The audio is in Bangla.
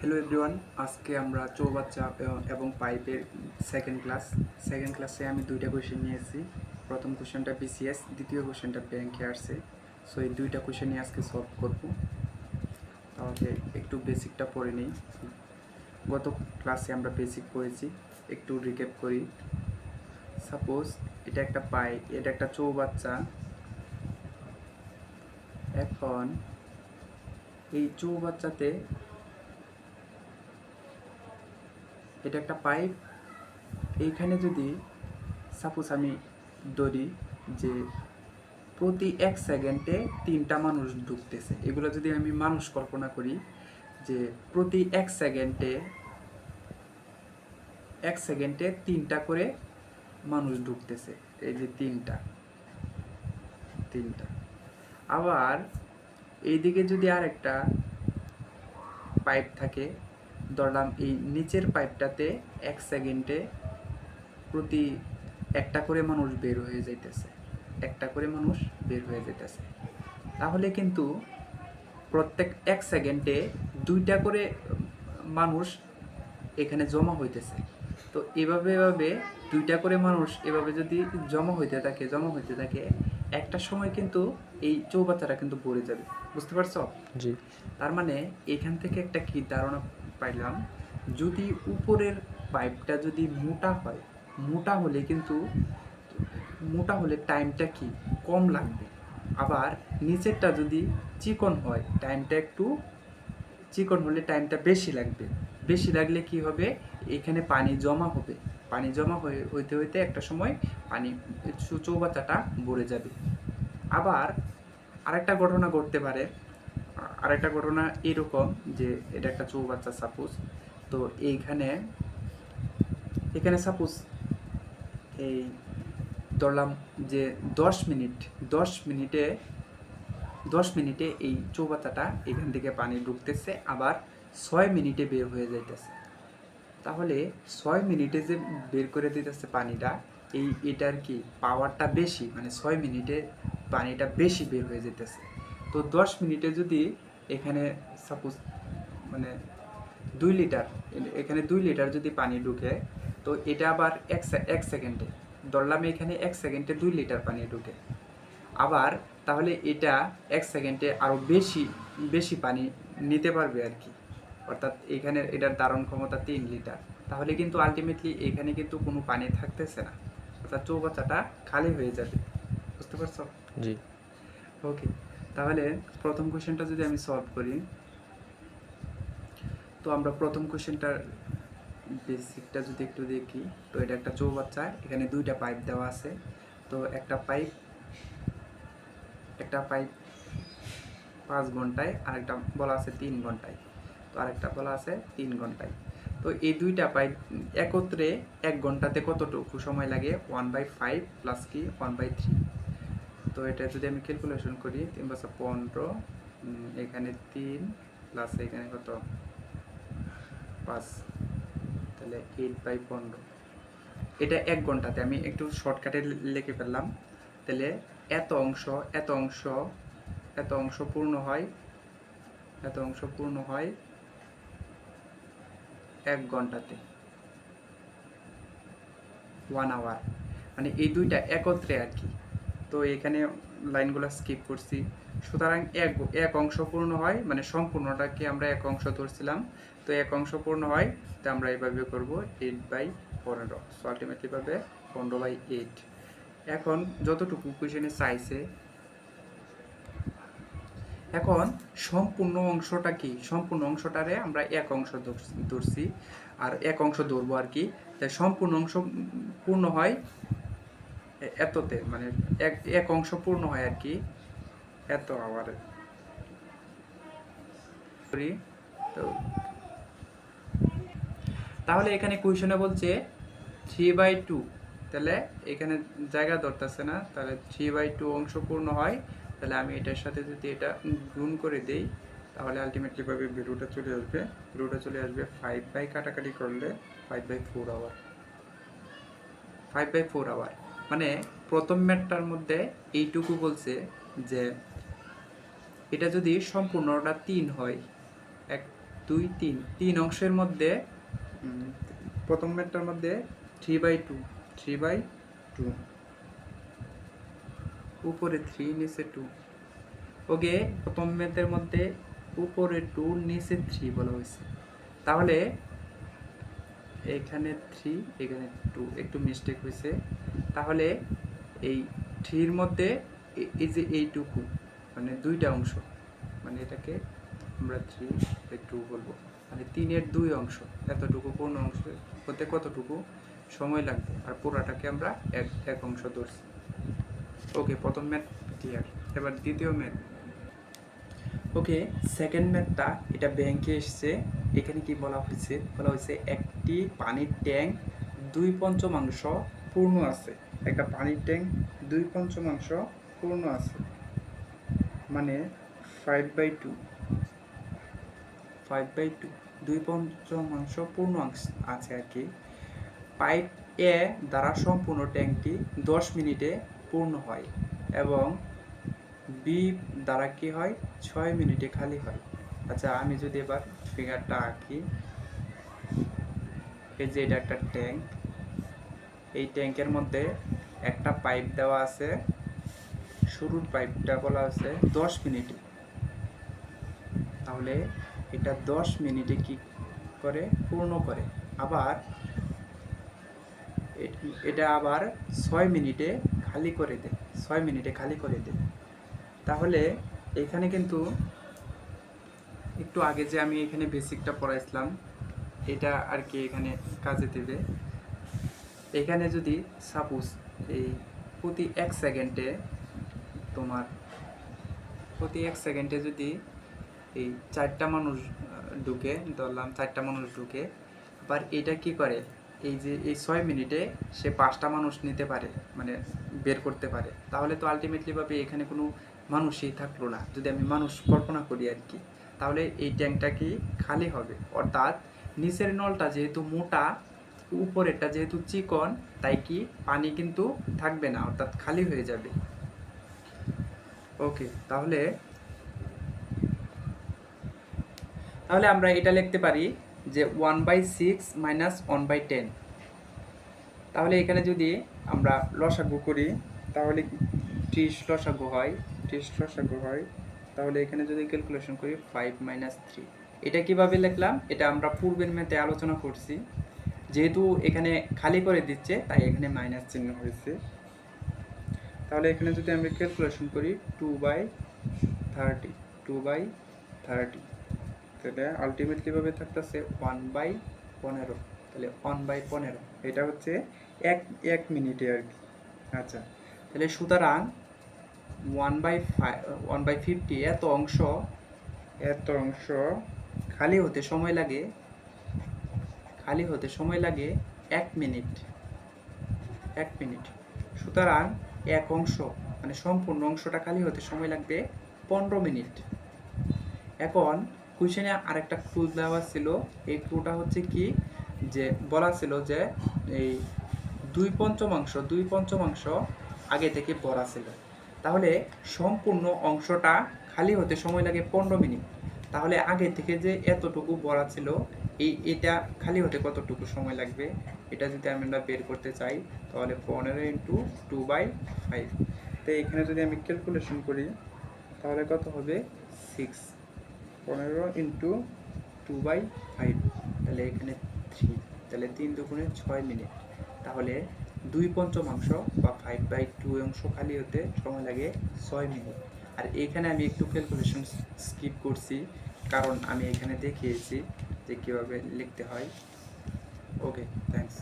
হ্যালো এভরিওয়ান আজকে আমরা চৌবাচ্চা এবং- পাইপের সেকেন্ড ক্লাস সেকেন্ড ক্লাসে আমি দুইটা কোয়েশ্চেন নিয়েছি প্রথম কোয়েশ্চেনটা বিসিএস দ্বিতীয় কোয়েশ্চেনটা ব্যাংকে আসছে। সো এই দুইটা কোয়েশ্চেনই আজকে সলভ করব। তাহলে একটু বেসিকটা পড়ে নিই। গত ক্লাসে আমরা বেসিক পড়েছি, একটু রিক্যাপ করি। সাপোজ এটা একটা পাই, এটা একটা চৌবাচ্চা। এখন এই চৌবাচ্চাতে এটা একটা পাইপ। এইখানে যদি সাপোজ আমি ধরি যে প্রতি এক সেকেন্ডে তিনটা মানুষ ঢুকতেছে। এগুলো যদি আমি মানুষ কল্পনা করি যে প্রতি এক সেকেন্ডে এক সেকেন্ডে তিনটা করে মানুষ ঢুকতেছে। এই যে তিনটা তিনটা। আবার এইদিকে যদি আর একটা পাইপ থাকে ধরলাম এই নিচের পাইপটাতে এক সেকেন্ডে প্রতি একটা করে মানুষ বের হয়ে যাইতেছে। একটা করে মানুষ বের হয়ে যাইতেছে। তাহলে কিন্তু প্রত্যেক এক সেকেন্ডে দুইটা করে মানুষ এখানে জমা হইতেছে। তো এভাবে এভাবে দুইটা করে মানুষ এভাবে যদি জমা হইতে থাকে জমা হইতে থাকে একটা সময় কিন্তু এই চৌবাচ্চাটা কিন্তু পড়ে যাবে। বুঝতে পারছ? জি। তার মানে এখান থেকে একটা কি ধারণা পাইলাম। যদি উপরের পাইপটা যদি মোটা হয়, মোটা হলে কিন্তু, মোটা হলে টাইমটা কি? কম লাগবে। আবার নিচেরটা যদি চিকন হয় টাইমটা একটু, চিকন হলে টাইমটা বেশি লাগবে। বেশি লাগলে কি হবে? এখানে পানি জমা হবে। পানি জমা হয়ে, হইতে হইতে একটা সময় পানি চৌ- চৌবাচ্চাটা ভরে যাবে। আবার আরেকটা ঘটনা ঘটতে পারে। আরেকটা ঘটনা এরকম যে এটা একটা চৌবাচ্চা সাপোজ। তো এইখানে, এখানে সাপোজ এই ধরলাম যে দশ মিনিট, দশ মিনিটে দশ মিনিটে এই চৌবাচ্চাটা এখান থেকে পানি ঢুকতেছে, আবার ছয় মিনিটে বের হয়ে যাইতেছে। তাহলে ছয় মিনিটে যে বের করে দিতেছে পানিটা, এই এটার কি পাওয়ারটা বেশি? মানে ছয় মিনিটে পানিটা বেশি বের হয়ে যেতেছে তো দশ মিনিটে যদি এখানে সাপোজ মানে দুই লিটার এখানে দুই লিটার যদি পানি ঢুকে তো এটা আবার এক এক সেকেন্ডে ধরলাম এখানে এক সেকেন্ডে দুই লিটার পানি ঢুকে। আবার তাহলে এটা এক সেকেন্ডে আরও বেশি বেশি পানি নিতে পারবে আর কি। অর্থাৎ এখানে এটার ধারণ ক্ষমতা তিন লিটার তাহলে কিন্তু আলটিমেটলি এখানে কিন্তু কোনো পানি থাকতেছে না। অর্থাৎ চৌবাচ্চাটা খালি হয়ে যাবে। বুঝতে পারছ? জি। ওকে তাহলে প্রথম কোশ্চেনটা যদি আমি সলভ করি, তো আমরা প্রথম কোশ্চেনটার বেসিকটা যদি একটু দেখি, তো এটা একটা চৌবাচ্চা, এখানে দুইটা পাইপ দেওয়া আছে। তো একটা পাইপ একটা পাইপ পাঁচ ঘন্টায়, আরেকটা বলা আছে তিন ঘন্টায়। তো আরেকটা বলা আছে তিন ঘন্টায়। তো এই দুইটা পাইপ একত্রে এক ঘন্টাতে কতটুকু সময় লাগে? ওয়ান বাই ফাইভ প্লাস কি? ওয়ান বাই থ্রি তো এটা যদি আমি ক্যালকুলেশন করি, তিন বছর পনেরো এখানে তিন প্লাস এখানে কত? পাঁচ। তাহলে এইট বাই পনেরো। এটা এক ঘন্টাতে, আমি একটু শর্টকাটে লিখে ফেললাম। তাহলে এত অংশ এত অংশ এত অংশ পূর্ণ হয়, এত অংশ পূর্ণ হয় এক ঘন্টাতে। ওয়ান আওয়ার মানে এই দুইটা একত্রে আর কি। তো এখানে লাইনগুলো স্কিপ করছি। সুতরাং এক এক অংশ পূর্ণ হয় মানে সম্পূর্ণটাকে আমরা এক অংশ ধরছিলাম। তো এক অংশ পূর্ণ হয়, তো আমরা এইভাবে করব এইট বাই পনেরো। সো আলটিমেটলি পাবে পনেরো বাই এইট এখন যতটুকু কোয়েশনে চাইছে এখন সম্পূর্ণ অংশটা কি? সম্পূর্ণ অংশটারে আমরা এক অংশ ধরছি- আর এক অংশ ধরবো আর কি। তাই সম্পূর্ণ অংশ পূর্ণ হয় এততে মানে এক এক অংশ পূর্ণ হয় আর কি। এত আবার তো। তাহলে এখানে কুয়েশনে বলছে থ্রি বাই টু তাহলে এখানে জায়গা ধরতেছে না, তাহলে থ্রি বাই টু অংশ পূর্ণ হয়, তাহলে আমি এটার সাথে যদি এটা গুণ করে দেই, তাহলে আলটিমেটলি ভাবে রুটা চলে আসবে রুটা চলে আসবে ফাইভ বাই কাটাকাটি করলে five by four hour five by four hour মানে প্রথম ম্যাটটার মধ্যে এইটুকু বলছে যে এটা যদি সম্পূর্ণটা তিন হয়, এক, দুই, তিন তিন অংশের মধ্যে প্রথম ম্যাটটার মধ্যে three by two three by two উপরে থ্রি নিচে টু ওকে, প্রথম ম্যাথের মধ্যে উপরে টু নিচে থ্রি বলা হয়েছে। তাহলে এখানে থ্রি এখানে টু একটু মিস্টেক হয়েছে। তাহলে এই থ্রির মধ্যে এই যে এইটুকু মানে দুইটা অংশ মানে এটাকে আমরা থ্রি একটু বলব মানে তিনের দুই অংশ, এতটুকু পূর্ণ অংশ হতে কতটুকু সময় লাগবে, আর পুরাটাকে আমরা এক এক অংশ ধরছি। ওকে, প্রথম ম্যাথ ক্লিয়ার, এবার দ্বিতীয় ম্যাথ। ওকে, সেকেন্ড ম্যাথটা, এটা ব্যাংকে এসছে, এখানে কি বলা হয়েছে? বলা হয়েছে একটি পানির ট্যাঙ্ক দুই পঞ্চমাংশ পূর্ণ আছে। একটা পানির ট্যাঙ্ক, দুই পঞ্চমাংশ পূর্ণ আছে। মানে five by two five by two দুই পঞ্চমাংশ পূর্ণ আছে আর কি। পাইপ এ দ্বারা সম্পূর্ণ ট্যাঙ্কটি দশ মিনিটে পূর্ণ হয় এবং বি দ্বারা কি হয়? ছয় মিনিটে খালি হয়। আচ্ছা আমি যদি এবার ফিগারটা আঁকি। এই যে এটা একটা ট্যাঙ্ক। এই ট্যাঙ্কের মধ্যে একটা পাইপ দেওয়া আছে। শুরুর পাইপটা বলা আছে দশ মিনিটে। তাহলে এটা দশ মিনিটে কি করে? পূর্ণ করে। আবার এটা আবার ছয় মিনিটে খালি করে দেয় ছয় মিনিটে খালি করে দেয় তাহলে এখানে কিন্তু একটু আগে যে আমি এখানে বেসিকটা পড়াইছিলাম, এটা আর কি এখানে কাজে দেবে। এখানে যদি সাপোজ এই প্রতি এক সেকেন্ডে তোমার প্রতি এক সেকেন্ডে যদি এই চারটা মানুষ ঢুকে, ধরলাম চারটা মানুষ ঢুকে, আবার এটা কি করে? এই যে এই ছয় মিনিটে সে পাঁচটা মানুষ নিতে পারে মানে বের করতে পারে। তাহলে তো আলটিমেটলি ভাবে এখানে কোনো মানুষই থাকল না। যদি আমি মানুষ কল্পনা করি আর কি, তাহলে এই ট্যাঙ্কটা কি খালি হবে? অর্থাৎ নিচের নলটা যেহেতু মোটা উপরেরটা যেহেতু চিকন, তাই কি পানি কিন্তু থাকবে না, অর্থাৎ খালি হয়ে যাবে। ওকে তাহলে তাহলে আমরা এটা লিখতে পারি যে one by six minus one by ten তাহলে এখানে যদি আমরা লসাগু করি, তাহলে ত্রিশ লসাগু হয়? ত্রিশ লসাগু হয়। তাহলে এখানে যদি ক্যালকুলেশন করি ফাইভ মাইনাস থ্রি এটা কীভাবে লিখলাম? এটা আমরা পূর্বের মেতে আলোচনা করছি। যেহেতু এখানে খালি করে দিচ্ছে, তাই এখানে মাইনাস চিহ্ন হয়েছে। তাহলে এখানে যদি আমরা ক্যালকুলেশন করি two by thirty two by thirty তাহলে আলটিমেটলি ভাবে থাকতেছে? ওয়ান বাই পনেরো। তাহলে ওয়ান বাই পনেরো, এটা হচ্ছে এক এক মিনিটে আর কি। আচ্ছা তাহলে সুতরাং one by five one by fifty এত অংশ এত অংশ খালি হতে সময় লাগে। খালি হতে সময় লাগে এক মিনিট। এক মিনিট। সুতরাং এক অংশ মানে সম্পূর্ণ অংশটা খালি হতে সময় লাগবে পনেরো মিনিট। এখন কুইশনে আরেকটা ক্লু দেওয়া ছিল, এই ক্লুটা হচ্ছে কি? যে বলা ছিল যে এই দুই পঞ্চমাংশ দুই পঞ্চমাংশ আগে থেকে বলা ছিল। তাহলে সম্পূর্ণ অংশটা খালি হতে সময় লাগে পনেরো মিনিট। তাহলে আগে থেকে যে এতটুকু বলা ছিল, এই এটা খালি হতে কতটুকু সময় লাগবে, এটা যদি আমি আমরা বের করতে চাই, তাহলে পনেরো ইন্টু টু বাই ফাইভ তো এখানে যদি আমি ক্যালকুলেশন করি, তাহলে কত হবে? সিক্স পনেরো ইন্টু টু বাই ফাইভ তাহলে এখানে থ্রি তাহলে তিন দুগুণে ছয় মিনিট। তাহলে দুই পঞ্চমাংশ বা ফাইভ বাই টু অংশ খালি হতে সময় লাগে ছয় মিনিট। আর এখানে আমি একটু ক্যালকুলেশন স্কিপ করছি, কারণ আমি এখানে দেখিয়েছি যে কীভাবে লিখতে হয়। Okay thanks